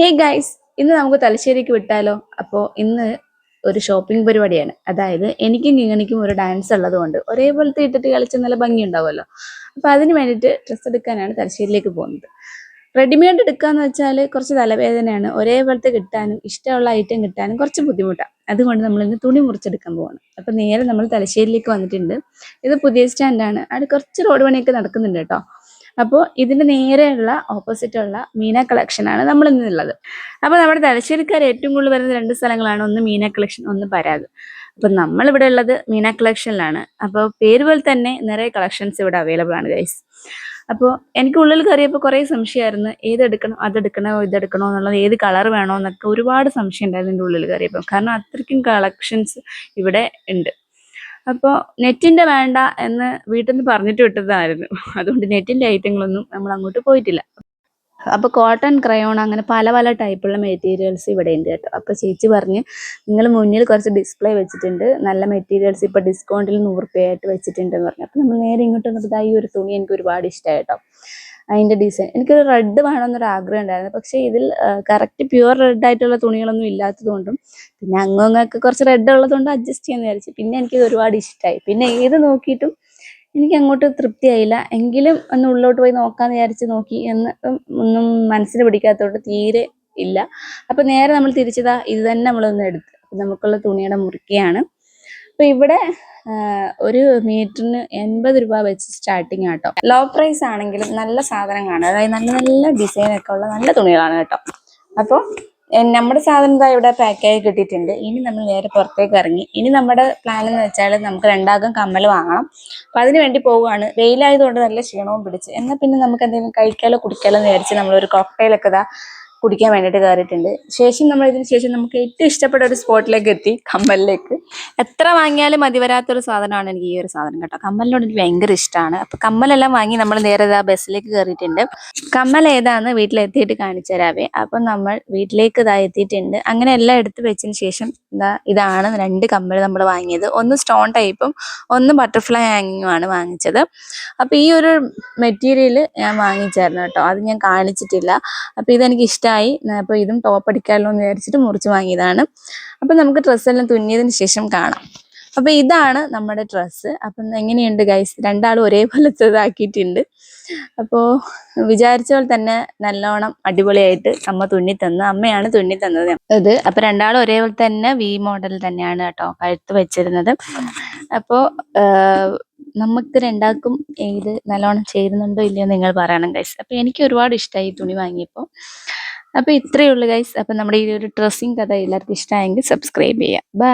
Hey guys ഇന്ന് നമുക്ക് തലശ്ശേരിക്ക് വിട്ടാലോ? അപ്പോൾ ഇന്ന് ഒരു ഷോപ്പിംഗ് പരിപാടിയാണ്. അതായത് എനിക്കും കിങ്ങണിക്കും ഒരു ഡാൻസ് ഉള്ളതുകൊണ്ട് ഒരേപോലത്തെ ഇട്ടിട്ട് കളിച്ച നല്ല ഭംഗി ഉണ്ടാവുമല്ലോ. അപ്പോൾ അതിന് വേണ്ടിയിട്ട് ഡ്രസ്സ് എടുക്കാനാണ് തലശ്ശേരിയിലേക്ക് പോകുന്നത്. റെഡിമെയ്ഡ് എടുക്കാന്ന് വെച്ചാൽ കുറച്ച് തലവേദനയാണ്. ഒരേപോലത്തെ കിട്ടാനും ഇഷ്ടമുള്ള ഐറ്റം കിട്ടാനും കുറച്ച് ബുദ്ധിമുട്ടാണ്. അതുകൊണ്ട് നമ്മൾ ഇന്ന് തുണി മുറിച്ചെടുക്കാൻ പോവാണ്. അപ്പോൾ നേരെ നമ്മൾ തലശ്ശേരിയിലേക്ക് വന്നിട്ടുണ്ട്. ഇത് പുതിയ സ്റ്റാൻഡാണ് അവിടെ കുറച്ച് റോഡ് പണിയൊക്കെ നടക്കുന്നുണ്ട് കേട്ടോ. അപ്പോൾ ഇതിന്റെ നേരെയുള്ള ഓപ്പോസിറ്റ് ഉള്ള മീന കളക്ഷൻ ആണ് നമ്മൾ ഇന്നുള്ളത് അപ്പോൾ നമ്മുടെ തലശ്ശേരിക്കാർ ഏറ്റവും കൂടുതൽ വരുന്ന രണ്ട് സ്ഥലങ്ങളാണ് ഒന്ന് മീന കളക്ഷൻ ഒന്ന് പരാഗ്. അപ്പം നമ്മളിവിടെ ഉള്ളത് മീന കളക്ഷനിലാണ് അപ്പോൾ പേര് പോലെ തന്നെ നിറയെ കളക്ഷൻസ് ഇവിടെ അവൈലബിൾ ആണ് ഗൈസ് അപ്പോൾ എനിക്ക് ഉള്ളിൽ കയറിയപ്പോൾ കുറേ സംശയമായിരുന്നു. ഏതെടുക്കണം അതെടുക്കണോ ഇതെടുക്കണോ എന്നുള്ളത് ഏത് കളർ വേണോ എന്നൊക്കെ ഒരുപാട് സംശയം ഉണ്ടായിരുന്നു എന്റെ ഉള്ളിൽ കയറിയപ്പോൾ കാരണം അത്രയ്ക്കും കളക്ഷൻസ് ഇവിടെ ഉണ്ട്. അപ്പോൾ നെറ്റിന്റെ വേണ്ട എന്ന് വീട്ടിൽ നിന്ന് പറഞ്ഞിട്ട് വിട്ടതായിരുന്നു. അതുകൊണ്ട് നെറ്റിന്റെ ഐറ്റങ്ങളൊന്നും നമ്മൾ അങ്ങോട്ട് പോയിട്ടില്ല. അപ്പോൾ കോട്ടൺ ക്രയോൺ അങ്ങനെ പല പല ടൈപ്പുള്ള മെറ്റീരിയൽസ് ഇവിടെ ഉണ്ട് കേട്ടോ. അപ്പോൾ ചേച്ചി പറഞ്ഞ് നിങ്ങൾ മുന്നിൽ കുറച്ച് ഡിസ്പ്ലേ വെച്ചിട്ടുണ്ട്. നല്ല മെറ്റീരിയൽസ് ഇപ്പൊ ഡിസ്കൗണ്ടിൽ നൂറ് രൂപ ആയിട്ട് വെച്ചിട്ടുണ്ട് എന്ന് പറഞ്ഞു. അപ്പോൾ നമ്മൾ നേരെ ഇങ്ങോട്ട് വന്നപ്പോൾ ഈ ഒരു തുണി എനിക്ക് ഒരുപാട് ഇഷ്ടമായി കേട്ടോ. അതിന്റെ ഡിസൈൻ എനിക്കൊരു റെഡ് വേണമെന്നൊരു ആഗ്രഹം ഉണ്ടായിരുന്നു. പക്ഷേ ഇതിൽ കറക്റ്റ് പ്യുവർ റെഡ് ആയിട്ടുള്ള തുണികളൊന്നും ഇല്ലാത്തതുകൊണ്ടും പിന്നെ അങ്ങൊക്കെ കുറച്ച് റെഡ് ഉള്ളതുകൊണ്ട് അഡ്ജസ്റ്റ് ചെയ്യാന്ന് വിചാരിച്ചു പിന്നെ എനിക്ക് ഒരുപാട് ഇഷ്ടമായി പിന്നെ ഏത് നോക്കിയിട്ടും എനിക്ക് അങ്ങോട്ട് തൃപ്തിയായില്ല. എങ്കിലും ഒന്ന് ഉള്ളിലോട്ട് പോയി നോക്കാന്ന് വിചാരിച്ച് നോക്കി എന്ന് ഒന്നും മനസ്സിന് പിടിക്കാത്തതുകൊണ്ട് തീരെ ഇല്ല. അപ്പൊ നേരെ നമ്മൾ തിരിച്ചതാ ഇത് തന്നെ നമ്മളൊന്ന് എടുത്ത്. നമുക്കുള്ള തുണിയുടെ മുറിക്കുകയാണ് അപ്പൊ ഇവിടെ ഒരു മീറ്ററിന് എൺപത് രൂപ വെച്ച് സ്റ്റാർട്ടിങ് ആട്ടോ ലോ പ്രൈസ് ആണെങ്കിലും നല്ല സാധനങ്ങളാണ് അതായത് നല്ല നല്ല ഡിസൈൻ ഒക്കെ ഉള്ള നല്ല തുണികളാണ് കേട്ടോ അപ്പോൾ നമ്മുടെ സാധനം ഇതാ ഇവിടെ പാക്കായി കിട്ടിയിട്ടുണ്ട്. ഇനി നമ്മൾ നേരെ പുറത്തേക്ക് ഇറങ്ങി. ഇനി നമ്മുടെ പ്ലാൻ എന്ന് വെച്ചാൽ നമുക്ക് രണ്ടാകം കമ്മൽ വാങ്ങണം. അപ്പൊ അതിന് വേണ്ടി പോവുകയാണ്. വെയിലായതുകൊണ്ട് നല്ല ക്ഷീണവും പിടിച്ച്. എന്നാൽ പിന്നെ നമുക്ക് എന്തെങ്കിലും കഴിക്കാലോ കുടിക്കാലോ എന്ന് വിചാരിച്ച് നമ്മളൊരു കോക്ടെയിലൊക്കെ ഇതാ കുടിക്കാൻ വേണ്ടിയിട്ട് കയറിയിട്ടുണ്ട് ശേഷം നമ്മൾ ഇതിന് ശേഷം നമുക്ക് ഏറ്റവും ഇഷ്ടപ്പെട്ട ഒരു സ്പോട്ടിലേക്ക് എത്തി കമ്മലിലേക്ക്. എത്ര വാങ്ങിയാലും മതി വരാത്തൊരു സാധനമാണ് എനിക്ക് ഈ ഒരു സാധനം കേട്ടോ. കമ്മലിനോട് എനിക്ക് ഭയങ്കര ഇഷ്ടമാണ് അപ്പൊ കമ്മലെല്ലാം വാങ്ങി നമ്മൾ നേരെ ആ ബസ്സിലേക്ക് കയറിയിട്ടുണ്ട് കമ്മൽ ഏതാന്ന് വീട്ടിലെത്തിയിട്ട് കാണിച്ചു തരാവേ. അപ്പൊ നമ്മൾ വീട്ടിലേക്ക് ഇതാ എത്തിയിട്ടുണ്ട്. അങ്ങനെ എല്ലാം എടുത്തു വെച്ചതിന് ശേഷം ഇതാ ഇതാണ് രണ്ട് കമ്മൽ നമ്മൾ വാങ്ങിയത്. ഒന്ന് സ്റ്റോൺ ടൈപ്പും ഒന്ന് ബട്ടർഫ്ലൈ ഹാങ്ങിങ്ങുമാണ് വാങ്ങിച്ചത്. അപ്പൊ ഈ ഒരു മെറ്റീരിയൽ ഞാൻ വാങ്ങിച്ചായിരുന്നു കേട്ടോ. അത് ഞാൻ കാണിച്ചിട്ടില്ല. അപ്പൊ ഇതെനിക്ക് ഇഷ്ടമായി അപ്പൊ ഇതും ടോപ്പ് അടിക്കാമല്ലോ എന്ന് വിചാരിച്ചിട്ട് മുറിച്ച് വാങ്ങിയതാണ്. അപ്പൊ നമുക്ക് ഡ്രസ്സെല്ലാം തുന്നിയതിന് ശേഷം കാണാം. അപ്പൊ ഇതാണ് നമ്മുടെ ഡ്രസ്സ് അപ്പം എങ്ങനെയുണ്ട് ഗൈസ് രണ്ടാളും ഒരേപോലത്തെ ഇതാക്കിയിട്ടുണ്ട് അപ്പോൾ വിചാരിച്ച പോലെ തന്നെ നല്ലോണം അടിപൊളിയായിട്ട് അമ്മ തുന്നി തന്നു അമ്മയാണ് തുന്നി തന്നത് ഇത് അപ്പൊ രണ്ടാളും ഒരേപോലെ തന്നെ വി മോഡൽ തന്നെയാണ് കേട്ടോ കഴുത്ത് വെച്ചിരുന്നത്. അപ്പോ നമുക്ക് രണ്ടാൾക്കും ഇത് നല്ലോണം ചേരുന്നുണ്ടോ ഇല്ലയോ നിങ്ങൾ പറയണം ഗൈസ് അപ്പൊ എനിക്ക് ഒരുപാട് ഇഷ്ടമായി തുണി വാങ്ങിയപ്പോൾ അപ്പൊ ഇത്രയേ ഉള്ളൂ ഗൈസ് അപ്പൊ നമ്മുടെ ഈ ഒരു ഡ്രസ്സിംഗ് കഥ എല്ലാവർക്കും ഇഷ്ടമായെങ്കിൽ സബ്സ്ക്രൈബ് ചെയ്യാം. ബൈ